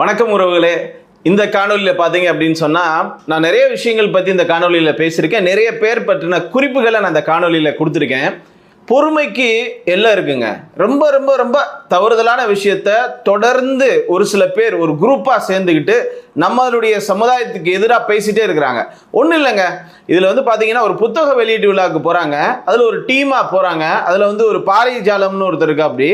வணக்கம் உறவுகளே. இந்த காணொலியில் பார்த்தீங்க அப்படின்னு சொன்னால் நான் நிறைய விஷயங்கள் பற்றி இந்த காணொலியில் பேசியிருக்கேன். நிறைய பேர் பற்றின குறிப்புகளை நான் இந்த காணொலியில் கொடுத்துருக்கேன். பொறுமைக்கு எல்லாம் இருக்குங்க. ரொம்ப ரொம்ப ரொம்ப தவறுதலான விஷயத்த தொடர்ந்து ஒரு சில பேர் ஒரு குரூப்பாக சேர்ந்துக்கிட்டு நம்மளுடைய சமுதாயத்துக்கு எதிராக பேசிகிட்டே இருக்கிறாங்க. ஒன்றும் இல்லைங்க. இதில் வந்து பார்த்தீங்கன்னா ஒரு புத்தக வெளியீட்டு விழாவுக்கு போகிறாங்க அதில் ஒரு டீமாக போகிறாங்க அதில் வந்து ஒரு பாரிஜாலம்னு ஒருத்தர் இருக்கா அப்படி.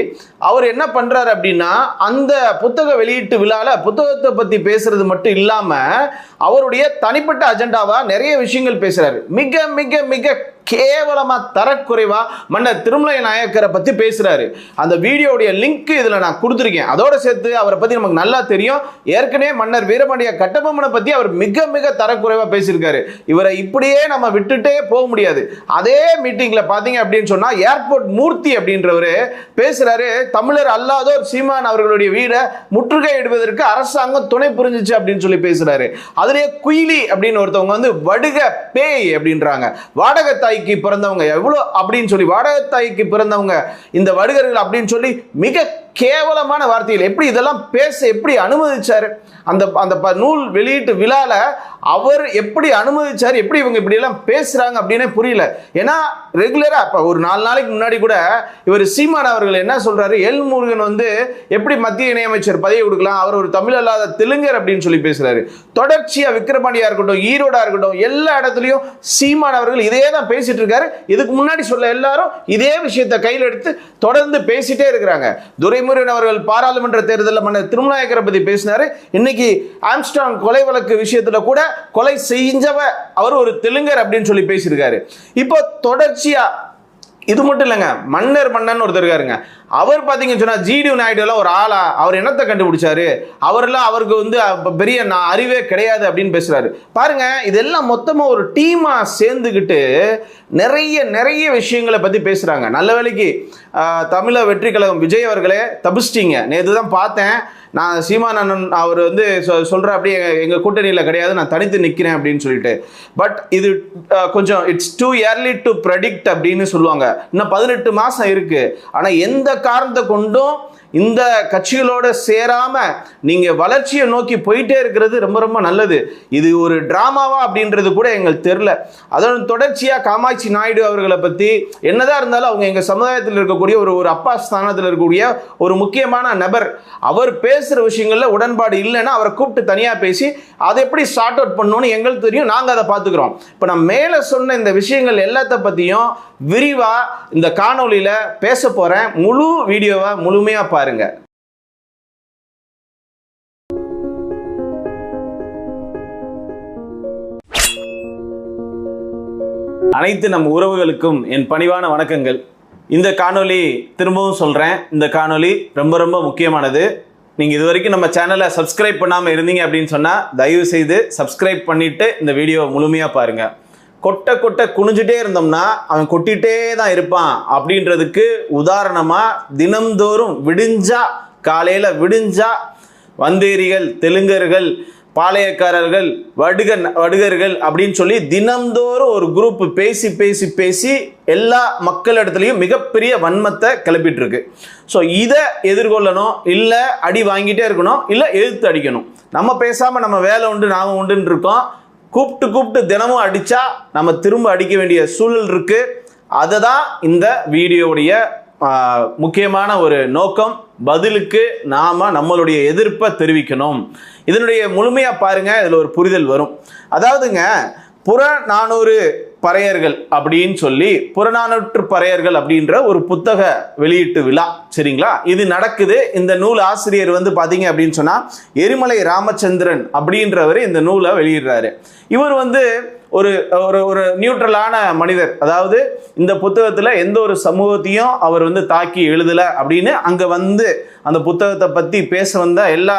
அவர் என்ன பண்ணுறாரு அப்படின்னா அந்த புத்தக வெளியீட்டு விழாவில் புத்தகத்தை பற்றி பேசுறது மட்டும் இல்லாமல் அவருடைய தனிப்பட்ட அஜெண்டாவாக நிறைய விஷயங்கள் பேசுகிறாரு மிக மிக மிக கேவலமாக தரக்குறைவாக மன்னர் திருமலை நாயக்கரை பற்றி பேசுகிறாரு அந்த வீடியோடைய லிங்க் இதில் நான் கொடுத்துருக்கேன். அதோடு சேர்த்து அவரை பற்றி நமக்கு நல்லா தெரியும். ஏற்கனவே மன்னர் வீரபாண்டிய கட்டபொம்மனை பற்றி அவர் மிக மிக தரக்குறைவாக பேசியிருக்காரு. இவரை இப்படியே நம்ம விட்டுட்டே போக முடியாது. அதே மீட்டிங்கில் பார்த்தீங்க அப்படின்னு சொன்னால் ஏர்போர்ட் மூர்த்தி அப்படின்றவரு பேசுகிறாரு தமிழர் அல்லாதோர் சீமான் அவர்களுடைய வீடை முற்றுகையிடுவதற்கு அரசாங்கம் துணை புரிஞ்சிச்சு அப்படின்னு சொல்லி பேசுகிறாரு அதிலே குயிலி அப்படின்னு ஒருத்தவங்க வந்து வடுக பேய் அப்படின்றாங்க. வாடகை தாய்க்கு பிறந்தவங்க. எவ்வளோ அப்படின்னு சொல்லி வாடகை தாய்க்கு பிறந்தவங்க. இந்த வடுகர்கள் அப்படின்னு சொல்லி மிக கேவலமான வார்த்தைகள். எப்படி இதெல்லாம் பேச எப்படி அனுமதிச்சார்? அந்த அந்த ப- நூல் வெளியீட்டு விழால அவர் எப்படி அனுமதிச்சார்? எப்படி இவங்க இப்படி எல்லாம் பேசுறாங்க அப்படின்னே புரியல. ஏன்னா ரெகுலரா இப்ப ஒரு நாலு நாளைக்கு முன்னாடி கூட இவர் சீமான் அவர்கள் என்ன சொல்றாரு? எல் முருகன் வந்து எப்படி மத்திய இணையமைச்சர் பதவி கொடுக்கலாம்? அவர் ஒரு தமிழ் அல்லாத தெலுங்கர் அப்படின்னு சொல்லி பேசுறாரு. தொடர்ச்சியா விக்ரபாண்டியா இருக்கட்டும் ஈரோடா இருக்கட்டும் எல்லா இடத்துலயும் சீமான் அவர்கள் இதே தான் பேசிட்டு இருக்காரு. இதுக்கு முன்னாடி சொல்ல எல்லாரும் இதே விஷயத்தை கையில் எடுத்து தொடர்ந்து பேசிட்டே இருக்கிறாங்க. துரை துரைமுருகன் அவர்கள் பாராளுமன்ற தேர்தலில் மன்னர் திருமநாயக்கரை பற்றி பேசினார். இன்னைக்கு ஆம்ஸ்டாங் கொலை வழக்கு விஷயத்தில் கூட கொலை செஞ்சவ அவர் ஒரு தெலுங்கர் அப்படின்னு சொல்லி பேசியிருக்காரு. இப்போ தொடர்ச்சியாக இது மட்டும் இல்லைங்க மன்னர் மன்னன் ஒருத்தர் இருக்காருங்க. அவர் பார்த்தீங்கன்னு சொன்னால் ஜிடி நாயுடுலாம் ஒரு ஆளா அவர் என்னத்தை கண்டுபிடிச்சாரு? அவரெல்லாம் அவருக்கு வந்து பெரிய நான் அறிவே கிடையாது அப்படின்னு பேசுகிறாரு பாருங்க இதெல்லாம் மொத்தமாக ஒரு டீமாக சேர்ந்துக்கிட்டு நிறைய நிறைய விஷயங்களை பற்றி பேசுகிறாங்க நல்ல வேலைக்கு தமிழ வெற்றி கழகம் விஜய் அவர்களே தபிச்சிட்டிங்க நேற்று தான் பார்த்தேன். நான் சீமான் அண்ணன் அவர் வந்து சொ- சொல்ற அப்படியே எங்கள் கூட்டணியில் கிடையாது நான் தனித்து நிற்கிறேன் அப்படின்னு சொல்லிட்டு. பட் இது கொஞ்சம் it's too early to predict அப்படின்னு சொல்லுவாங்க. இன்னும் பதினெட்டு மாதம் இருக்குது ஆனால் எந்த காரணத்தை கொண்டும் இந்த கட்சிகளோட சேராம நீங்க வளர்ச்சியை நோக்கி போயிட்டே இருக்கிறது ரொம்ப ரொம்ப நல்லது. இது ஒரு டிராமாவா அப்படின்றது கூட எங்களுக்கு தெரில அதோட தொடர்ச்சியா காமாட்சி நாயுடு அவர்களை பத்தி என்னதான் இருந்தாலும் அவங்க எங்க சமுதாயத்தில் இருக்கக்கூடிய ஒரு ஒரு அப்பா ஸ்தானத்தில் இருக்கக்கூடிய ஒரு முக்கியமான நபர். அவர் பேசுற விஷயங்கள்ல உடன்பாடு இல்லைன்னா அவரை கூப்பிட்டு தனியா பேசி அதை எப்படி ஸ்டார்ட் அவுட் பண்ணணும்னு எங்களுக்கு தெரியும். நாங்க அதை பார்த்துக்கிறோம். இப்போ நான் மேலே சொன்ன இந்த விஷயங்கள் எல்லாத்த பத்தியும் விரிவா இந்த காணொளியில பேச போறேன். முழு வீடியோவை முழுமையா பாருங்க. அனைத்து நம் உறவுகளுக்கும் என் பணிவான வணக்கங்கள். இந்த காணொலி திரும்பவும் சொல்கிறேன் இந்த காணொலி ரொம்ப ரொம்ப முக்கியமானது. நீங்கள் இது வரைக்கும் நம்ம சேனலை சப்ஸ்கிரைப் பண்ணாமல் இருந்தீங்க அப்படின்னு சொன்னால் தயவு செய்து சப்ஸ்கிரைப் பண்ணிவிட்டு இந்த வீடியோவை முழுமையாக பாருங்கள் கொட்டை கொட்டை குனிஞ்சிட்டே இருந்தோம்னா அவன் கொட்டிகிட்டே தான் இருப்பான். அப்படின்றதுக்கு உதாரணமாக தினம்தோறும் விடிஞ்சா காலையில் விடிஞ்சா வந்தேரிகள் தெலுங்கர்கள் பாளையக்காரர்கள் வடுக வடுகர்கள் அப்படின்னு சொல்லி தினம்தோறும் ஒரு குரூப் பேசி பேசி பேசி எல்லா மக்களிடத்துலையும் மிகப்பெரிய வன்மத்தை கிளப்பிட்டு இருக்கு ஸோ இதை எதிர்கொள்ளணும் இல்லை அடி வாங்கிட்டே இருக்கணும் இல்லை எதிர்த்து அடிக்கணும். நம்ம பேசாமல் நம்ம வேலை உண்டு நாம உண்டுன்னு இருக்கோம். கூப்பிட்டு கூப்பிட்டு தினமும் அடித்தா நம்ம திரும்ப அடிக்க வேண்டிய சூழல் இருக்குது அதை தான் இந்த வீடியோவுடைய முக்கியமான ஒரு நோக்கம். பதிலுக்கு நாம் நம்மளுடைய எதிர்ப்பை தெரிவிக்கணும். இதனுடைய முழுமையாக பாருங்கள் இதில் ஒரு புரிதல் வரும். அதாவதுங்க புற நானூறு பறையர்கள் அப்படின்னு சொல்லி புறநானூற்று பறையர்கள் அப்படின்ற ஒரு புத்தக வெளியீட்டு விழா சரிங்களா? இது நடக்குது. இந்த நூல் ஆசிரியர் வந்து பார்த்தீங்க அப்படின்னு சொன்னால் எரிமலை ராமச்சந்திரன் அப்படின்றவர் இந்த நூலை வெளியிடுறாரு. இவர் வந்து ஒரு ஒரு ஒரு நியூட்ரலான மனிதர். அதாவது இந்த புத்தகத்தில் எந்த ஒரு சமூகத்தையும் அவர் வந்து தாக்கி எழுதலை அப்படின்னு அங்கே வந்து அந்த புத்தகத்தை பற்றி பேச வந்த எல்லா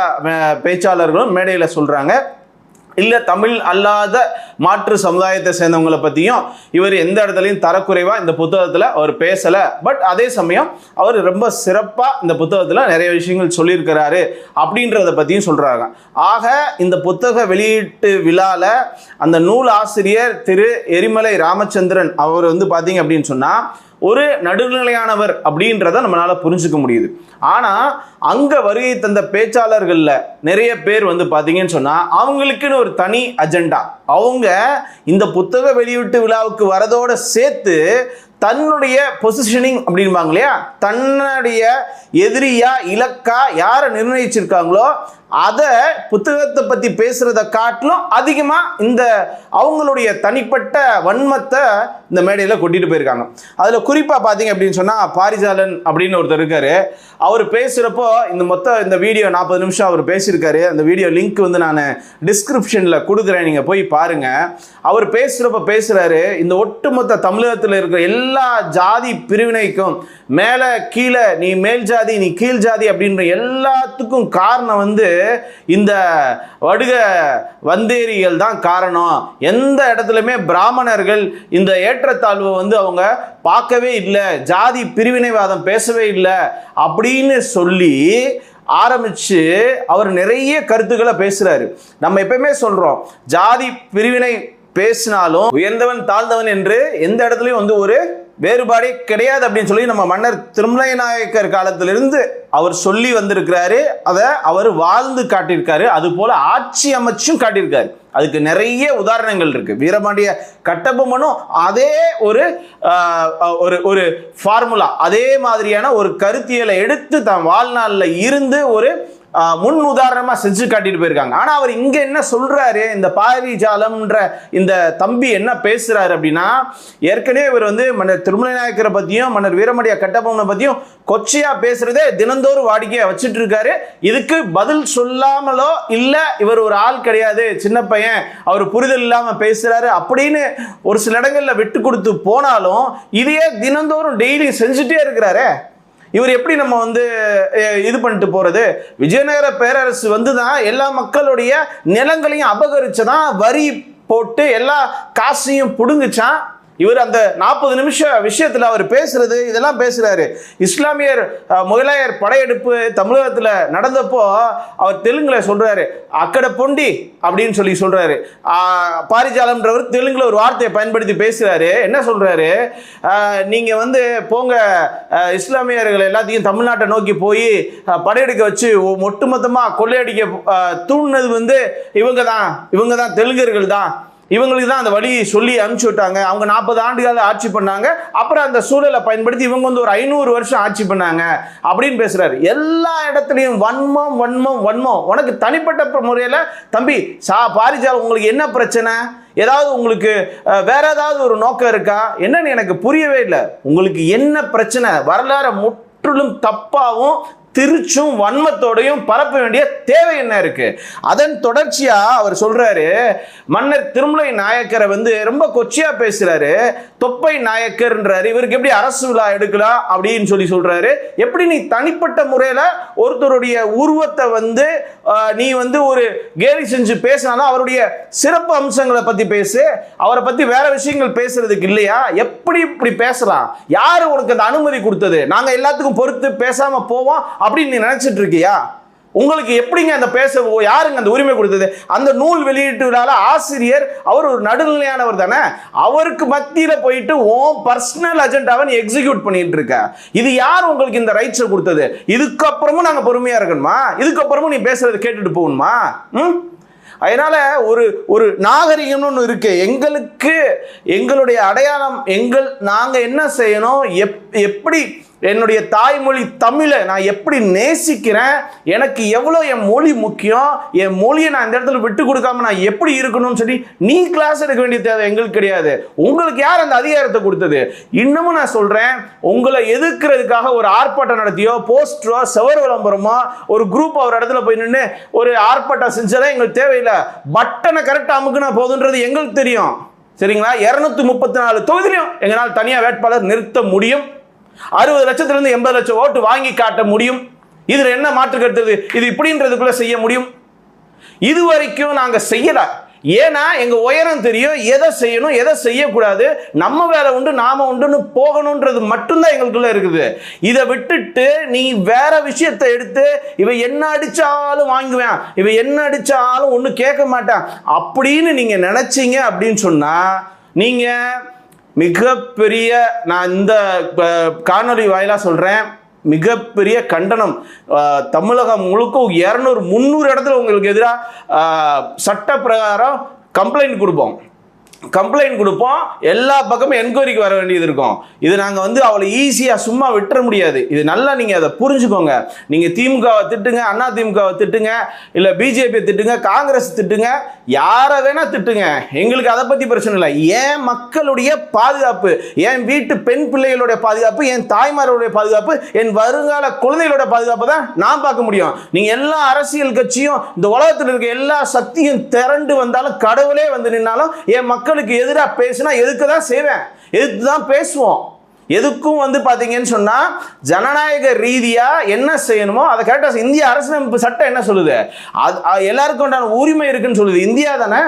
பேச்சாளர்களும் மேடையில் சொல்கிறாங்க இல்லை தமிழ் அல்லாத மாற்று சமுதாயத்தை சேர்ந்தவங்களை பற்றியும் இவர் எந்த இடத்துலையும் தரக்குறைவாக இந்த புத்தகத்தில் அவர் பேசலை. பட் அதே சமயம் அவர் ரொம்ப சிறப்பாக இந்த புத்தகத்தில் நிறைய விஷயங்கள் சொல்லியிருக்கிறாரு அப்படின்றத பற்றியும் சொல்கிறாங்க ஆக இந்த புத்தக வெளியீட்டு விழாவில் அந்த நூல் ஆசிரியர் திரு எரிமலை ராமச்சந்திரன் அவர் வந்து பார்த்தீங்க அப்படின்னு சொன்னால் ஒரு நடுநிலையானவர் அப்படின்றத நம்மளால் புரிஞ்சுக்க முடியுது. ஆனால் அங்கே வருகை தந்த பேச்சாளர்களில் நிறைய பேர் வந்து பார்த்தீங்கன்னு சொன்னால் அவங்களுக்குன்னு ஒரு தனி அஜெண்டா. அவங்க இந்த புத்தக வெளியீட்டு விழாவுக்கு வரதோடு சேர்த்து தன்னுடைய பொசிஷனிங் அப்படின்பாங்க இல்லையா? தன்னுடைய எதிரியா இலக்கா யாரை நிர்ணயிச்சிருக்காங்களோ அதை புத்தகத்தை பற்றி பேசுகிறத காட்டிலும் அதிகமாக இந்த அவங்களுடைய தனிப்பட்ட வன்மத்தை இந்த மேடையில் கொட்டிட்டு போயிருக்காங்க. அதில் குறிப்பாக பார்த்தீங்க அப்படின்னு சொன்னால் பாரிஜாலன் அப்படின்னு ஒருத்தர் இருக்கார். அவர் பேசுகிறப்போ இந்த மொத்தம் இந்த வீடியோ நாற்பது நிமிஷம் அவர் பேசியிருக்காரு. அந்த வீடியோ லிங்க் வந்து நான் டிஸ்கிரிப்ஷனில் கொடுக்குறேன். நீங்கள் போய் பாருங்கள் அவர் பேசுகிறப்ப பேசுகிறாரு இந்த ஒட்டுமொத்த தமிழகத்தில் இருக்கிற எல்லா ஜாதி பிரிவினைக்கும் மேலே கீழே நீ மேல் ஜாதி நீ கீழ் ஜாதி அப்படின்ற எல்லாத்துக்கும் காரணம் வந்து இந்த வடுக வந்தேரிகள் தான் காரணம். எந்த இடத்துலையுமே பிராமணர்கள் இந்த ஏற்றத்தாழ்வை வந்து அவங்க பார்க்கவே இல்லை. ஜாதி பிரிவினைவாதம் பேசவே இல்லை அப்படின்னு சொல்லி ஆரம்பிச்சு அவர் நிறைய கருத்துக்களை பேசுகிறாரு நம்ம எப்பயுமே சொல்கிறோம் ஜாதி பிரிவினை பேசினாலும் உயர்ந்தவன் தாழ்ந்தவன் என்று எந்த இடத்துலையும் வந்து ஒரு வேறுபாடே கிடையாது அப்படின்னு சொல்லி நம்ம மன்னர் திருமலை நாயக்கர் காலத்திலிருந்து அவர் சொல்லி வந்திருக்கிறாரு. அதை அவர் வாழ்ந்து காட்டியிருக்காரு. அது போல ஆட்சி அமைச்சும் காட்டியிருக்காரு. அதுக்கு நிறைய உதாரணங்கள் இருக்கு. வீரபாண்டிய கட்டபொம்மனும் அதே ஒரு ஒரு ஒரு ஃபார்முலா அதே மாதிரியான ஒரு கருத்தியலை எடுத்து தன் வாழ்நாளில் இருந்து ஒரு முன் உதாரணமா செஞ்சு காட்டிட்டு போயிருக்காங்க. ஆனா அவர் இங்க என்ன சொல்றாரு? இந்த பாரிஜாலம்ன்ற இந்த தம்பி என்ன பேசுறாரு அப்படின்னா ஏற்கனவே இவர் வந்து மன்னர் திருமலை நாயக்கரை பத்தியும் மன்னர் வீரமடியா கட்டபொம்மனை பத்தியும் கொச்சையா பேசுறதே தினந்தோறும் வாடிக்கையா வச்சுட்டு இருக்காரு. இதுக்கு பதில் சொல்லாமலோ இல்ல இவர் ஒரு ஆள் கிடையாது சின்ன பையன் அவர் புரிதல் இல்லாம பேசுறாரு அப்படின்னு ஒரு சில இடங்கள்ல விட்டு கொடுத்து போனாலும் இதையே தினந்தோறும் டெய்லி செஞ்சுட்டே இருக்கிறாரே. இவர் எப்படி நம்ம வந்து இது பண்ணிட்டு போகிறது விஜயநகர பேரரசு வந்து தான் எல்லா மக்களுடைய நிலங்களையும் அபகரிச்சதான் வரி போட்டு எல்லா காசையும் பிடுங்குச்சான் இவர் அந்த நாற்பது நிமிஷம் விஷயத்தில் அவர் பேசுறது இதெல்லாம் பேசுறாரு. இஸ்லாமியர் முகலாயர் படையெடுப்பு தமிழகத்தில் நடந்தப்போ அவர் தெலுங்குல சொல்றாரு அக்கட பொண்டி அப்படின்னு சொல்லி சொல்றாரு. பாரிஜாலம்ன்றவர் தெலுங்குல ஒரு வார்த்தையை பயன்படுத்தி பேசுறாரு. என்ன சொல்றாரு? நீங்கள் நீங்க வந்து போங்க இஸ்லாமியர்கள் எல்லாத்தையும் தமிழ்நாட்டை நோக்கி போய் படையெடுக்க வச்சு ஒட்டுமொத்தமாக கொள்ளையடிக்க தூண்டினது வந்து இவங்க தான் இவங்க தான் தெலுங்கர்கள் தான். இவங்களுக்கு தான் அந்த வழியை சொல்லி அனுப்பிச்சு விட்டாங்க. அவங்க நாற்பது ஆண்டுகால ஆட்சி பண்ணாங்க. அப்புறம் அந்த சூழலை பயன்படுத்தி இவங்க வந்து ஒரு ஐநூறு வருஷம் ஆட்சி பண்ணாங்க அப்படின்னு பேசுறாரு. எல்லா இடத்துலையும் வன்மம் வன்மம் வன்மம். உனக்கு தனிப்பட்ட முறையில் தம்பி சா பாரிஜால் உங்களுக்கு என்ன பிரச்சனை? ஏதாவது உங்களுக்கு வேற ஏதாவது ஒரு நோக்கம் இருக்கா? என்னன்னு எனக்கு புரியவே இல்லை. உங்களுக்கு என்ன பிரச்சனை? வரலாறு முற்றிலும் தப்பாகவும் திருச்சும் வன்மத்தோடையும் பரப்ப வேண்டிய தேவை என்ன இருக்கு? அதன் தொடர்ச்சியா அவர் சொல்றாரு மன்னர் திருமலை நாயக்கரை வந்து ரொம்ப கொச்சியா பேசுறாரு தொப்பை நாயக்கர்ன்றாரு இவருக்கு எப்படி அரசு விழா எடுக்கலாம் அப்படின்னு சொல்லி சொல்றாரு. எப்படி நீ தனிப்பட்ட முறையில ஒருத்தருடைய உருவத்தை வந்து நீ வந்து ஒரு கேலி செஞ்சு பேசினாலும் அவருடைய சிறப்பு அம்சங்களை பத்தி பேசு அவரை பத்தி வேற விஷயங்கள் பேசுறதுக்கு இல்லையா? எப்படி இப்படி பேசலாம்? யாரு உனக்கு அந்த அனுமதி கொடுத்தது? நாங்க எல்லாத்துக்கும் பொறுத்து பேசாம போவோம் அப்படின்னு நீ நினச்சிட்டு இருக்கியா? உங்களுக்கு எப்படிங்க அந்த பேச ஓ, யாருங்க அந்த உரிமை கொடுத்தது? அந்த நூல் வெளியீட்டுனால ஆசிரியர் அவர் ஒரு நடுநிலையானவர் தானே? அவருக்கு மத்தியில் போயிட்டு ஓன் பர்சனல் அஜெண்டாவை நீ எக்ஸிக்யூட் பண்ணிட்டு இருக்க. இது யார் உங்களுக்கு இந்த ரைட்ஸை கொடுத்தது? இதுக்கப்புறமும் நாங்கள் பொறுமையாக இருக்கணுமா? இதுக்கப்புறமும் நீ பேசுறது கேட்டுட்டு போகணுமா? ம்? அதனால ஒரு ஒரு நாகரிகம்னு ஒன்று இருக்கு. எங்களுக்கு எங்களுடைய அடையாளம் எங்கள் நாங்கள் என்ன செய்யணும்? எப் எப்படி என்னுடைய தாய்மொழி தமிழை நான் எப்படி நேசிக்கிறேன்? எனக்கு எவ்வளோ என் மொழி முக்கியம்? என் மொழியை நான் இந்த இடத்துல விட்டு கொடுக்காம நான் எப்படி இருக்கணும்னு சொல்லி நீ கிளாஸ் எடுக்க வேண்டிய தேவை எங்களுக்கு கிடையாது. உங்களுக்கு யார் அந்த அதிகாரத்தை கொடுத்தது? இன்னமும் நான் சொல்கிறேன் உங்களை எதிர்க்கிறதுக்காக ஒரு ஆர்ப்பாட்டம் நடத்தியோ போஸ்டரோ செவர் விளம்பரமோ ஒரு குரூப் ஒரு இடத்துல போய் நின்று ஒரு ஆர்ப்பாட்டம் செஞ்சதே எங்களுக்கு தேவையில்லை. பட்டனை கரெக்டாக அமுக்குனா போதுன்றது எங்களுக்கு தெரியும். சரிங்களா? இரநூத்தி முப்பத்தி நாலு தொகுதியிலும் எங்களால் தனியாக வேட்பாளர் நிறுத்த முடியும். அறுபது லட்சத்திலிருந்து எண்பது லட்சம் ஓட்டு வாங்கி காட்ட முடியும்? இதில் என்ன மாற்று கருத்துறது இது? இப்படின்றதுக்குள்ள செய்ய முடியும்? இது வரைக்கும் நாங்கள் செய்யல. ஏன்னா எங்க உயரம் தெரியும். எதை செய்யணும் எதை செய்யக்கூடாது. நம்ம வேலை உண்டு நாம உண்டுன்னு போகணுன்றது மட்டும்தான் எங்களுக்குள்ள இருக்குது. இதை விட்டுட்டு நீ வேற விஷயத்தை எடுத்து இவன் என்ன அடிச்சாலும் வாங்குவேன். இவன் என்ன அடிச்சாலும் ஒன்றும் கேட்க மாட்டான். அப்படின்னு நீங்க நினைச்சீங்க அப்படின்னு சொன்னா நீங்கள் மிகப்பெரிய நான் இந்த காணொலி வாயிலாக சொல்கிறேன் மிகப்பெரிய கண்டனம். தமிழகம் முழுக்க இரநூறு முந்நூறு இடத்துல உங்களுக்கு எதிராக சட்ட பிரகாரம் கம்ப்ளைண்ட் கொடுப்போம். கம்ப்ளைண்ட் கொடுப்போம். எல்லா பக்கமும் என்கொயரிக்கு வர வேண்டியது இருக்கும். இது நாங்கள் வந்து அவளை ஈஸியாக சும்மா விட்டுற முடியாது. இது நல்லா நீங்கள் அதை புரிஞ்சுக்கோங்க. நீங்கள் திமுகவை திட்டுங்க அண்ணா திமுகவை திட்டுங்க இல்லை பிஜேபி திட்டுங்க காங்கிரஸ் திட்டுங்க யாரை வேணால் திட்டுங்க. எங்களுக்கு அதை பற்றி பிரச்சனை இல்லை. ஏன் மக்களுடைய பாதுகாப்பு என் வீட்டு பெண் பிள்ளைகளுடைய பாதுகாப்பு என் தாய்மார்களுடைய பாதுகாப்பு என் வருங்கால குழந்தைகளோட பாதுகாப்பு தான் நான் பார்க்க முடியும். நீங்கள் எல்லா அரசியல் கட்சியும் இந்த உலகத்தில் இருக்க எல்லா சக்தியும் திரண்டு வந்தாலும் கடவுளே வந்து நின்னாலும் என் மக்களுக்கு எதிராக பேசினா எதுக்கு தான் செய்வேன்? எதுக்கு தான் பேசுவோம்? எதுக்கும் வந்து பார்த்தீங்கன்னு சொன்னால் ஜனநாயக ரீதியாக என்ன செய்யணுமோ அதை கரெக்டாக இந்திய அரசியலமைப்பு சட்டம் என்ன சொல்லுது? அது எல்லாருக்கும் உண்டான உரிமை இருக்குன்னு சொல்லுது. இந்தியா தானே?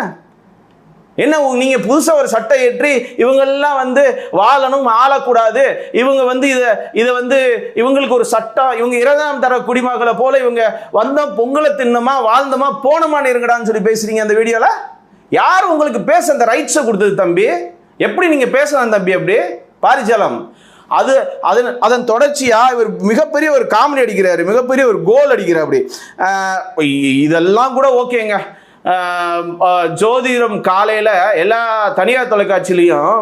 என்ன உ- புதுசாக ஒரு சட்டம் ஏற்றி இவங்கெல்லாம் வந்து வாழணும் ஆளக்கூடாது. இவங்க வந்து இதை இதை வந்து இவங்களுக்கு ஒரு சட்டம் இவங்க இரண்டாம் தர குடிமக்களை போல இவங்க வந்தோம் பொங்கலை தின்னமா வாழ்ந்தோமா போனமான்னு இருங்கடான்னு சொல்லி பேசுறீங்க அந்த வீடியோவில் யார் உங்களுக்கு பேச அந்த ரைட்ஸை கொடுத்தது தம்பி? எப்படி நீங்கள் பேசலாம் தம்பி அப்படி? பாரிஜாலம். அது அதன் அதன் தொடர்ச்சியாக இவர் மிகப்பெரிய ஒரு காமெடி அடிக்கிறாரு மிகப்பெரிய ஒரு கோல் அடிக்கிறார் அப்படி. இதெல்லாம் கூட ஓகேங்க. ஜோதிடம் காலையில் எல்லா தனியார் தொலைக்காட்சியிலையும்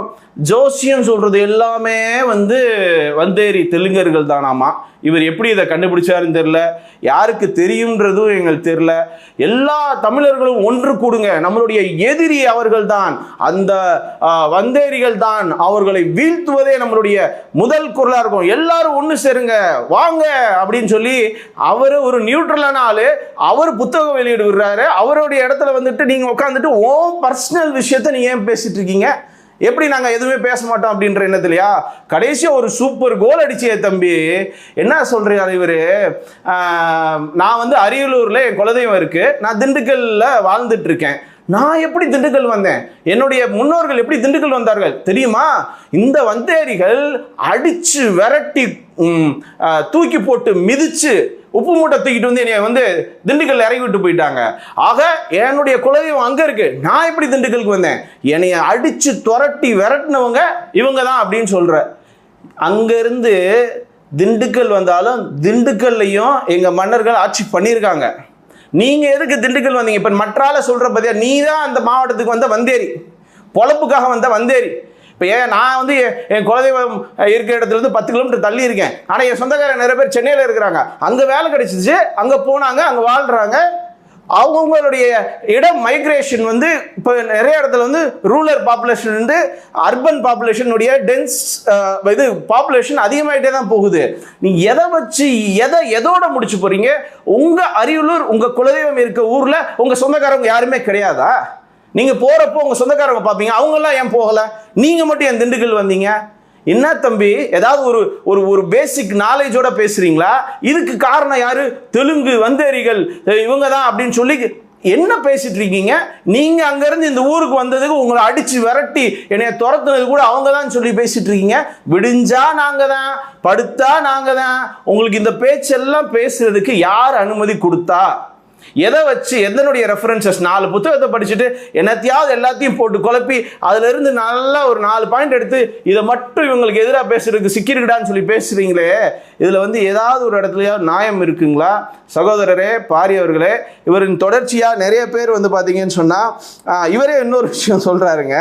ஜோசியம் சொல்கிறது எல்லாமே வந்து வந்தேரி தெலுங்கர்கள் தானாமா. இவர் எப்படி இதை கண்டுபிடிச்சாருன்னு தெரில யாருக்கு தெரியுன்றதும் எங்களுக்கு தெரில எல்லா தமிழர்களும் ஒன்று கூடுங்க. நம்மளுடைய எதிரி அவர்கள் தான் அந்த வந்தேரிகள் தான் அவர்களை வீழ்த்துவதே நம்மளுடைய முதல் குரலாக இருக்கும். எல்லாரும் ஒன்று சேருங்க. வாங்க அப்படின்னு சொல்லி அவர் ஒரு நியூட்ரலான ஆள். அவர் புத்தகம் வெளியிட்டு விடுறாரு அவருடைய இடத்துல வந்துட்டு நீங்கள் உட்காந்துட்டு ஓ பர்சனல் விஷயத்தை நீங்கள் ஏன் பேசிட்டு இருக்கீங்க? எப்படி நாங்கள் எதுவுமே பேச மாட்டோம் அப்படின்ற எண்ணத்துலையா? கடைசியாக ஒரு சூப்பர் கோல் அடிச்சே தம்பி. என்ன சொல்கிறீங்க இவர்? நான் வந்து அரியலூரில் என் குலதெய்வம் இருக்கு. நான் திண்டுக்கல்லில் வாழ்ந்துட்டு இருக்கேன். நான் எப்படி திண்டுக்கல் வந்தேன்? என்னுடைய முன்னோர்கள் எப்படி திண்டுக்கல் வந்தார்கள்? தெரியுமா? இந்த வந்தேரிகள் அடித்து விரட்டி தூக்கி போட்டு மிதித்து உப்பு மூட்டை தூக்கிட்டு வந்து என்னை வந்து திண்டுக்கல் இறங்கி விட்டு போயிட்டாங்க. ஆக என்னுடைய குலதெய்வம் அங்க இருக்கு. நான் எப்படி திண்டுக்கலுக்கு வந்தேன்? என்னைய அடிச்சு துரட்டி விரட்டினவங்க இவங்க தான் அப்படின்னு சொல்ற. அங்கிருந்து திண்டுக்கல் வந்தாலும் திண்டுக்கல்லையும் எங்க மன்னர்கள் ஆட்சி பண்ணியிருக்காங்க. நீங்க எதுக்கு திண்டுக்கல் வந்தீங்க? இப்ப மற்றால சொல்ற பத்தியா நீ தான் அந்த மாவட்டத்துக்கு வந்த வந்தேரி. பொழப்புக்காக வந்த வந்தேரி. இப்போ ஏன் நான் வந்து என் என் குலதெய்வம் இருக்கிற இடத்துலேருந்து பத்து கிலோமீட்டர் தள்ளி இருக்கேன். ஆனால் என் சொந்தக்காரங்க நிறைய பேர் சென்னையில் இருக்கிறாங்க. அங்கே வேலை கிடைச்சிச்சு அங்கே போனாங்க அங்கே வாழ்கிறாங்க அவங்கவுங்களுடைய இடம் மைக்ரேஷன் வந்து இப்போ நிறைய இடத்துல வந்து ரூரல் பாப்புலேஷன் வந்து அர்பன் பாப்புலேஷனுடைய டென்ஸ் இது பாப்புலேஷன் அதிகமாகிட்டே தான் போகுது. நீ எதை வச்சு எதை எதோட முடிச்சு போகிறீங்க உங்கள் அரியலூர் உங்கள் குலதெய்வம் இருக்க ஊரில் உங்கள் சொந்தக்காரங்க யாருமே கிடையாதா? நீங்கள் போகிறப்போ உங்கள் சொந்தக்காரங்க பார்ப்பீங்க. அவங்கெல்லாம் ஏன் போகலை? நீங்கள் மட்டும் என் திண்டுக்கல் வந்தீங்க? என்ன தம்பி ஏதாவது ஒரு ஒரு ஒரு பேசிக் நாலேஜோட பேசுறீங்களா? இதுக்கு காரணம் யாரு? தெலுங்கு வந்தேரிகள். இவங்க தான் அப்படின்னு சொல்லி என்ன பேசிட்டு இருக்கீங்க? நீங்க அங்கிருந்து இந்த ஊருக்கு வந்ததுக்கு உங்களை அடிச்சு விரட்டி என்னைய துரத்துனது கூட அவங்க தான் சொல்லி பேசிட்டு இருக்கீங்க. விடிஞ்சா நாங்க தான் படுத்தா நாங்க தான் உங்களுக்கு இந்த பேச்செல்லாம் பேசுறதுக்கு யார் அனுமதி கொடுத்தா? எதை வச்சு எதனுடைய ரெஃபரன்சஸ் நாலு புத்தகத்தை படிச்சுட்டு என்னத்தையாவது எல்லாத்தையும் போட்டு குழப்பி அதுலேருந்து நல்லா ஒரு நாலு பாயிண்ட் எடுத்து இதை மட்டும் இவங்களுக்கு எதிராக பேசுறதுக்கு சிக்கிருக்கடான்னு சொல்லி பேசுறீங்களே. இதில் வந்து ஏதாவது ஒரு இடத்துலயாவது நியாயம் இருக்குங்களா? சகோதரரே பாரியவர்களே இவரின் தொடர்ச்சியாக நிறைய பேர் வந்து பார்த்தீங்கன்னு சொன்னால் இவரே இன்னொரு விஷயம் சொல்கிறாருங்க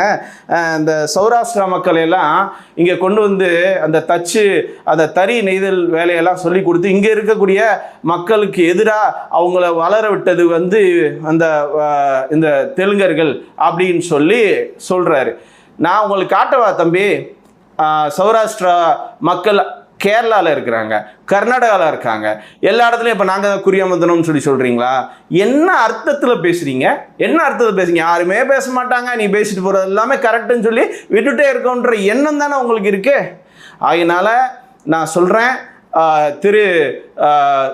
இந்த சௌராஷ்டிரா மக்கள் எல்லாம் இங்கே கொண்டு வந்து அந்த தச்சு அந்த தறி நெய்தல் வேலையெல்லாம் சொல்லி கொடுத்து இங்கே இருக்கக்கூடிய மக்களுக்கு எதிராக அவங்கள வளர விட்டது வந்து அந்த இந்த தெலுங்கர்கள் அப்படின்னு சொல்லி சொல்கிறாரு நான் உங்களுக்கு காட்டவா தம்பி? சௌராஷ்டிரா மக்கள் கேரளாவில் இருக்கிறாங்க கர்நாடகாவில் இருக்காங்க. எல்லா இடத்துலையும் இப்போ நாங்கள் தான் குறியமந்தனம்னு சொல்லி சொல்கிறீங்களா என்ன அர்த்தத்தில் பேசுகிறீங்க என்ன அர்த்தத்தில் பேசுறீங்க? யாருமே பேச மாட்டாங்க நீ பேசிட்டு போகிறது எல்லாமே கரெக்டுன்னு சொல்லி விட்டுட்டே இருக்கோன்ற எண்ணம் தானே உங்களுக்கு இருக்குது அதனால் நான் சொல்கிறேன் திரு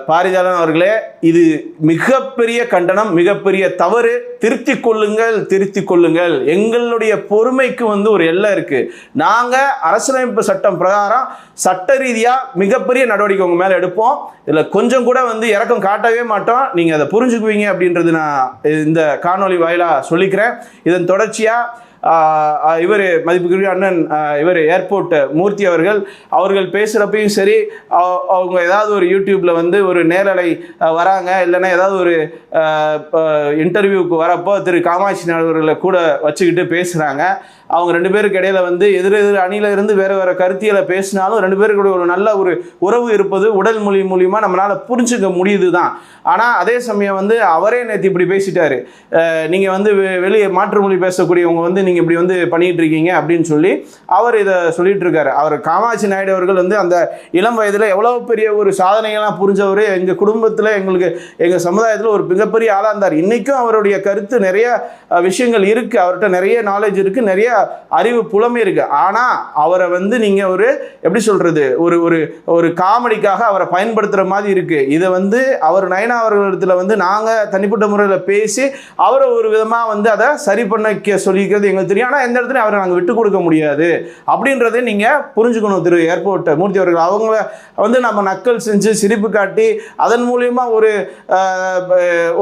பாரிஜாதன் அவர்களே இது மிகப்பெரிய கண்டனம் மிகப்பெரிய தவறு. திருத்திக் கொள்ளுங்கள் திருத்திக் கொள்ளுங்கள். எங்களுடைய பொறுமைக்கு வந்து ஒரு எல்லை இருக்கு. நாங்க அரசியலமைப்பு சட்டம் பிரகாரம் சட்ட ரீதியா மிகப்பெரிய நடவடிக்கை உங்க மேல எடுப்போம். இதுல கொஞ்சம் கூட வந்து இறக்கம் காட்டவே மாட்டோம். நீங்க அதை புரிஞ்சுக்குவீங்க அப்படின்றது நான் இந்த காணொளி வாயிலா சொல்லிக்கிறேன். இதன் தொடர்ச்சியா இவர் மதிப்புக்குரிய அண்ணன் இவர் ஏர்போர்ட் மூர்த்தி அவர்கள் அவர்கள் பேசுகிறப்பையும் சரி அவங்க ஏதாவது ஒரு யூடியூப்பில் வந்து ஒரு நேரலை வராங்க இல்லைன்னா ஏதாவது ஒரு இன்டர்வியூக்கு வரப்போ திரு காமாட்சி அவர்களை கூட வச்சுக்கிட்டு பேசுகிறாங்க அவங்க ரெண்டு பேருக்கு இடையில வந்து எதிர் எதிர் அணியில இருந்து வேற வேற கருத்தியலை பேசினாலும் ரெண்டு பேருக்கு ஒரு நல்ல ஒரு உறவு இருப்பது உடல் மொழி மூலியமா நம்மளால புரிஞ்சுக்க முடியுது தான் ஆனா அதே சமயம் வந்து அவரே நேற்று இப்படி பேசிட்டாரு. நீங்க வந்து வெ- வெளியே மாற்று மொழி பேசக்கூடியவங்க வந்து நீங்க இப்படி வந்து பண்ணிட்டு இருக்கீங்க அப்படின்னு சொல்லி அவர் இதை சொல்லிட்டு இருக்காரு. அவர் காமாட்சி நாயுடு அவர்கள் வந்து அந்த இளம் வயதுல எவ்வளவு பெரிய ஒரு சாதனைகள்லாம் புரிஞ்சவர் எங்க குடும்பத்துல எங்களுக்கு எங்க சமுதாயத்துல ஒரு மிகப்பெரிய ஆளாக இருந்தார். இன்னைக்கும் அவருடைய கருத்து நிறைய விஷயங்கள் இருக்கு. அவர்கிட்ட நிறைய நாலேஜ் இருக்கு. நிறைய அறிவு புலமை இருக்கு. ஆனா அவரை வந்து நீங்க ஒரு எப்படி சொல்றது ஒரு ஒரு ஒரு காமெடிக்காக அவரை பயன்படுத்துற மாதிரி இருக்கு. இதை வந்து அவர் நயனா அவர்களிடத்துல வந்து நாங்க தனிப்பட்ட முறையில் பேசி அவரை ஒரு விதமா வந்து அதை சரி பண்ணிக்க சொல்லிக்கிறது எங்களுக்கு தெரியும். ஆனா எந்த இடத்துலையும் அவரை நாங்கள் விட்டு கொடுக்க முடியாது. அப்படின்றத நீங்க புரிஞ்சுக்கணும் திரு ஏர்போர்ட் மூர்த்தி அவர்கள். அவங்கள வந்து நம்ம நக்கல் செஞ்சு சிரிப்பு காட்டி அதன் மூலியமா ஒரு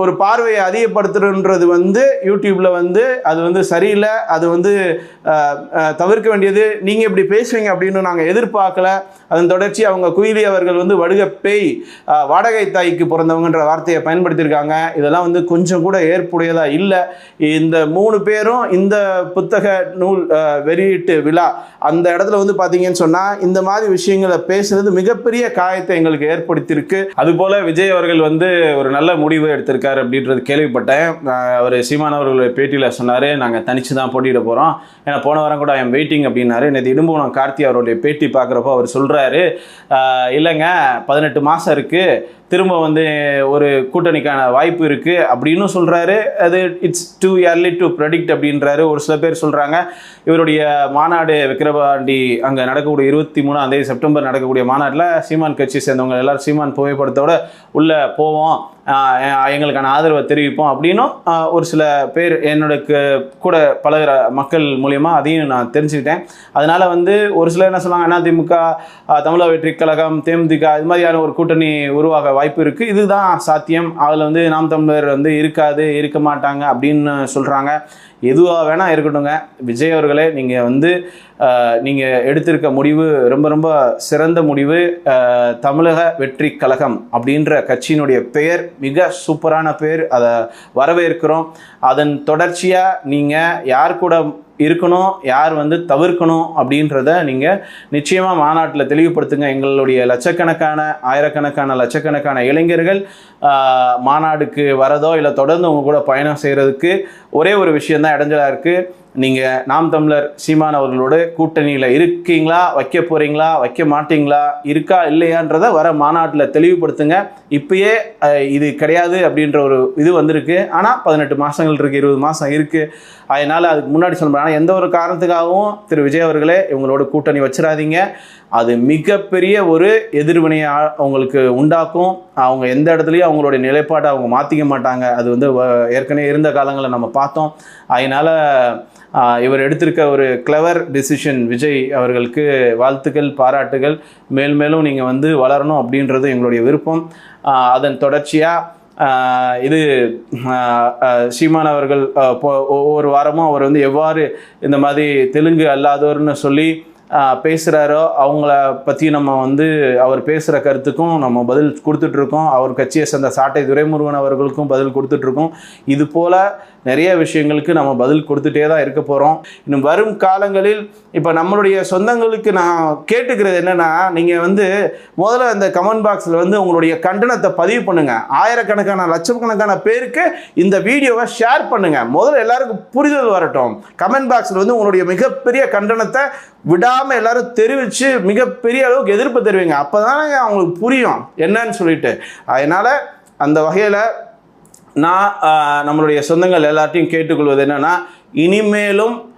ஒரு பார்வையை அதிகப்படுத்துறன்றது வந்து யூடியூப்ல வந்து அது வந்து சரியில்லை. அது வந்து தவிர்க்க வேண்டியது. நீங்கள் இப்படி பேசுவீங்க அப்படின்னு நாங்கள் எதிர்பார்க்கல. அதன் தொடர்ச்சி அவங்க குயிலி அவர்கள் வந்து வடுக பேய் வாடகை தாய்க்கு பிறந்தவங்கன்ற வார்த்தையை பயன்படுத்தியிருக்காங்க. இதெல்லாம் வந்து கொஞ்சம் கூட ஏற்புடையதா இல்லை. இந்த மூணு பேரும் இந்த புத்தக நூல் வெளியீட்டு விழா அந்த இடத்துல வந்து பார்த்தீங்கன்னு சொன்னால் இந்த மாதிரி விஷயங்களை பேசுறது மிகப்பெரிய காயத்தை எங்களுக்கு ஏற்படுத்தியிருக்கு. அதுபோல் விஜய் அவர்கள் வந்து ஒரு நல்ல முடிவு எடுத்திருக்காரு அப்படின்றது கேள்விப்பட்டேன். அவர் சீமான் அவர்களுடைய பேட்டியில் சொன்னார் நாங்கள் தனிச்சு தான் போட்டியிட போகிறோம் ஏன்னா போன வாரம் கூட ஐம் வெயிட்டிங் அப்படின்னாரு. நேற்று இடும்புவனம் கார்த்தி அவருடைய பேட்டி பார்க்குறப்போ அவர் சொல்கிறாரு இல்லைங்க பதினெட்டு மாதம் இருக்குது திரும்ப வந்து ஒரு கூட்டணிக்கான வாய்ப்பு இருக்குது அப்படின்னு சொல்கிறாரு அது it's too early to predict அப்படின்றாரு. ஒரு சில பேர் சொல்கிறாங்க இவருடைய மாநாடு விக்கிரவாண்டி அங்கே நடக்கக்கூடிய இருபத்தி மூணாம் தேதி செப்டம்பர் நடக்கக்கூடிய மாநாட்டில் சீமான் கட்சி சேர்ந்தவங்க எல்லோரும் சீமான் புகைப்படத்தோட உள்ளே போவோம். எங்களுக்கான ஆதரவை தெரிவிப்போம் அப்படின்னும் ஒரு சில பேர் என்னோட கூட பழகுற மக்கள் மூலயமா அதையும் நான் தெரிஞ்சுக்கிட்டேன். அதனால் வந்து ஒரு சிலர் என்ன சொல்லுவாங்க அதிமுக தமிழக வெற்றி கழகம் தேமுதிக இது மாதிரியான ஒரு கூட்டணி உருவாக வாய்ப்பு இருக்குது இதுதான் சாத்தியம். அதில் வந்து நாம் தமிழர் வந்து இருக்காது இருக்க மாட்டாங்க அப்படின்னு சொல்கிறாங்க எதுவாக வேணால் இருக்கட்டுங்க. விஜய் அவர்களே நீங்கள் வந்து நீங்கள் எடுத்திருக்க முடிவு ரொம்ப ரொம்ப சிறந்த முடிவு தமிழக வெற்றி கழகம் அப்படின்ற கட்சியினுடைய பெயர் மிக சூப்பரான பேர் அதை வரவேற்கிறோம். அதன் தொடர்ச்சியாக நீங்கள் யார் கூட இருக்கணும் யார் வந்து தவிர்க்கணும் அப்படின்றத நீங்கள் நிச்சயமாக மாநாட்டில் தெளிவுபடுத்துங்க. எங்களுடைய லட்சக்கணக்கான ஆயிரக்கணக்கான லட்சக்கணக்கான இளைஞர்கள் மாநாடுக்கு வரதோ இல்லை தொடர்ந்து உங்கள் கூட பயணம் செய்கிறதுக்கு ஒரே ஒரு விஷயந்தான் இடைஞ்சலாக இருக்குது நீங்கள் நாம் தமிழர் சீமான் அவர்களோட கூட்டணியில் இருக்கீங்களா? வைக்க போகிறீங்களா வைக்க மாட்டீங்களா? இருக்கா? இல்லையான்றதை வர மாநாட்டில் தெளிவுபடுத்துங்க. இப்பயே இது கிடையாது அப்படின்ற ஒரு இது வந்திருக்கு. ஆனால் பதினெட்டு மாதங்கள் இருக்குது இருபது மாதம் இருக்குது அதனால் அதுக்கு முன்னாடி சொல்ல ஆனால் எந்த ஒரு காரணத்துக்காகவும் திரு விஜய் அவர்களே இவங்களோட கூட்டணி வச்சிடாதீங்க. அது மிகப்பெரிய ஒரு எதிர்வினையை அவங்களுக்கு உண்டாக்கும். அவங்க எந்த இடத்துலையும் அவங்களுடைய நிலைப்பாட்டை அவங்க மாற்றிக்க மாட்டாங்க. அது வந்து வ- ஏற்கனவே இருந்த காலங்களில் நம்ம பார்த்தோம். அதனால் இவர் எடுத்திருக்க ஒரு கிளவர் டிசிஷன் விஜய் அவர்களுக்கு வாழ்த்துக்கள் பாராட்டுகள். மேல் மேலும் நீங்கள் வந்து வளரணும் அப்படின்றது எங்களுடைய விருப்பம். அதன் தொடர்ச்சியாக இது சீமான் அவர்கள் ஒவ்வொரு வாரமும் அவர் வந்து எவ்வாறு இந்த மாதிரி தெலுங்கு அல்லாதோர்னு சொல்லி பேசுகிறாரோ அவங்கள பற்றி நம்ம வந்து அவர் பேசுகிற கருத்துக்கும் நம்ம பதில் கொடுத்துட்ருக்கோம் அவர் கட்சியை சேர்ந்த சாட்டை துரைமுருகன் அவர்களுக்கும் பதில் கொடுத்துட்ருக்கோம் இது போல் நிறைய விஷயங்களுக்கு நம்ம பதில் கொடுத்துட்டே தான் இருக்க போகிறோம் இன்னும் வரும் காலங்களில் இப்போ நம்மளுடைய சொந்தங்களுக்கு நான் கேட்டுக்கிறது என்னென்னா நீங்கள் வந்து முதல்ல அந்த கமெண்ட் பாக்ஸில் வந்து உங்களுடைய கண்டனத்தை பதிவு பண்ணுங்கள் ஆயிரக்கணக்கான லட்சக்கணக்கான பேருக்கு இந்த வீடியோவை ஷேர் பண்ணுங்கள் முதல்ல எல்லாருக்கும் புரிதல் வரட்டும். கமெண்ட் பாக்ஸில் வந்து உங்களுடைய மிகப்பெரிய கண்டனத்தை விடாமல் எல்லாரும் தெரிவித்து மிகப்பெரிய அளவுக்கு எதிர்ப்பு தெரிவிங்க. அப்போ தானே அவங்களுக்கு புரியும். என்னன்னு சொல்லிட்டு. அதனால் அந்த வகையில் நான் நம்மளுடைய சொந்தங்கள் எல்லாத்தையும் கேட்டுக்கொள்வது என்னென்னா இனிமேலும்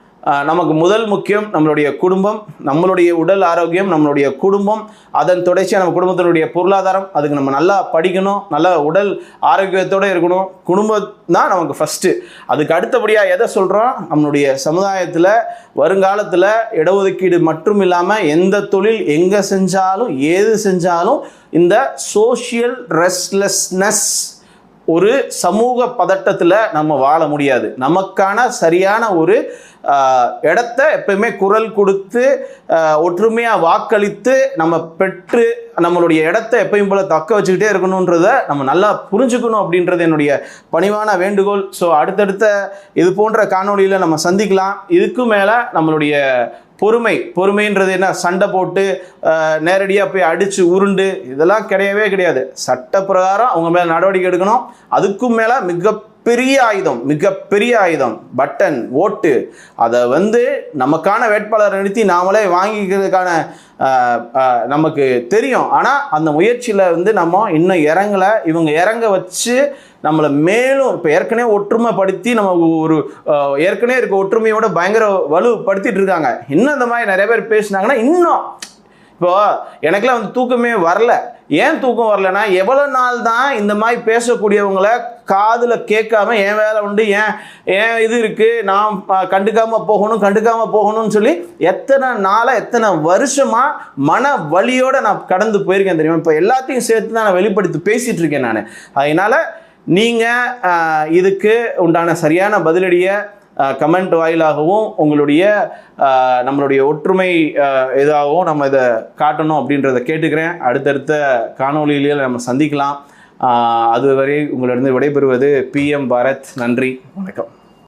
நமக்கு முதல் முக்கியம் நம்மளுடைய குடும்பம் நம்மளுடைய உடல் ஆரோக்கியம் நம்மளுடைய குடும்பம் அதன் தொடர்ச்சியாக நம்ம குடும்பத்தினுடைய பொருளாதாரம் அதுக்கு நம்ம நல்லா படிக்கணும் நல்லா உடல் ஆரோக்கியத்தோடு இருக்கணும். குடும்பம் தான் நமக்கு ஃபஸ்ட்டு அதுக்கு அடுத்தபடியாக எதை சொல்கிறோம் நம்மளுடைய சமுதாயத்தில் வருங்காலத்தில் இடஒதுக்கீடு மட்டும் இல்லாமல் எந்த தொழில் எங்கே செஞ்சாலும் ஏது செஞ்சாலும் இந்த சோஷியல் ரெஸ்ட்லெஸ்னஸ் ஒரு சமூக பதட்டத்தில் நம்ம வாழ முடியாது. நமக்கான சரியான ஒரு இடத்த எப்பயுமே குரல் கொடுத்து ஒற்றுமையாக வாக்களித்து நம்ம பெற்று நம்மளுடைய இடத்த எப்பயும் போல தக்க வச்சுக்கிட்டே இருக்கணுன்றத நம்ம நல்லா புரிஞ்சுக்கணும் அப்படின்றது என்னுடைய பணிவான வேண்டுகோள். ஸோ அடுத்தடுத்த இது போன்ற காணொளியில் நம்ம சந்திக்கலாம். இதுக்கு மேலே நம்மளுடைய பொறுமை பொறுமைன்றது என்ன? சண்டை போட்டு நேரடியாக போய் அடித்து உருண்டு இதெல்லாம் கிடையவே கிடையாது. சட்ட பிரகாரம் அவங்க மேலே நடவடிக்கை எடுக்கணும். அதுக்கும் மேலே மிக பெரிய ஆயுதம் மிகப்பெரிய ஆயுதம். பட்டன் ஓட்டு. அதை வந்து நமக்கான வேட்பாளரை நிறுத்தி நாமளே வாங்கிக்கிறதுக்கான நமக்கு தெரியும். ஆனால் அந்த முயற்சியில் வந்து நம்ம இன்னும் இறங்கலை. இவங்க இறங்க வச்சு நம்மளை மேலும் இப்போ ஏற்கனவே ஒற்றுமைப்படுத்தி நம்ம ஒரு ஏற்கனவே இருக்க ஒற்றுமையோட பயங்கர வலுப்படுத்திட்டு இருக்காங்க. இன்னும் இந்த மாதிரி நிறைய பேர் பேசினாங்கன்னா இன்னும் இப்போது எனக்குலாம் வந்து தூக்கமே வரல. ஏன் தூக்கம் வரலன்னா எவ்வளோ நாள் தான் இந்த மாதிரி பேசக்கூடியவங்கள காதில் கேட்காம என் வேலை உண்டு ஏன் ஏன் இது இருக்குது நான் கண்டுக்காமல் போகணும் கண்டுக்காமல் போகணும்னு சொல்லி எத்தனை நாளாக எத்தனை வருஷமாக மன வழியோடு நான் கடந்து போயிருக்கேன் தெரியுமா? இப்போ எல்லாத்தையும் சேர்த்து தான் நான் வெளிப்படுத்தி பேசிகிட்டு இருக்கேன் நான். அதனால் நீங்கள் இதுக்கு உண்டான சரியான பதிலடியை கமெண்ட் வாயிலாகவும் உங்களுடைய நம்மளுடைய ஒற்றுமை இதாகவும் நம்ம இதை காட்டணும் அப்படின்றத கேட்டுக்கிறேன். அடுத்தடுத்த காணொளியிலேயே நம்ம சந்திக்கலாம். அதுவரை உங்களிடம் விடைபெறுவது பிஎம் பாரத் நன்றி. வணக்கம்.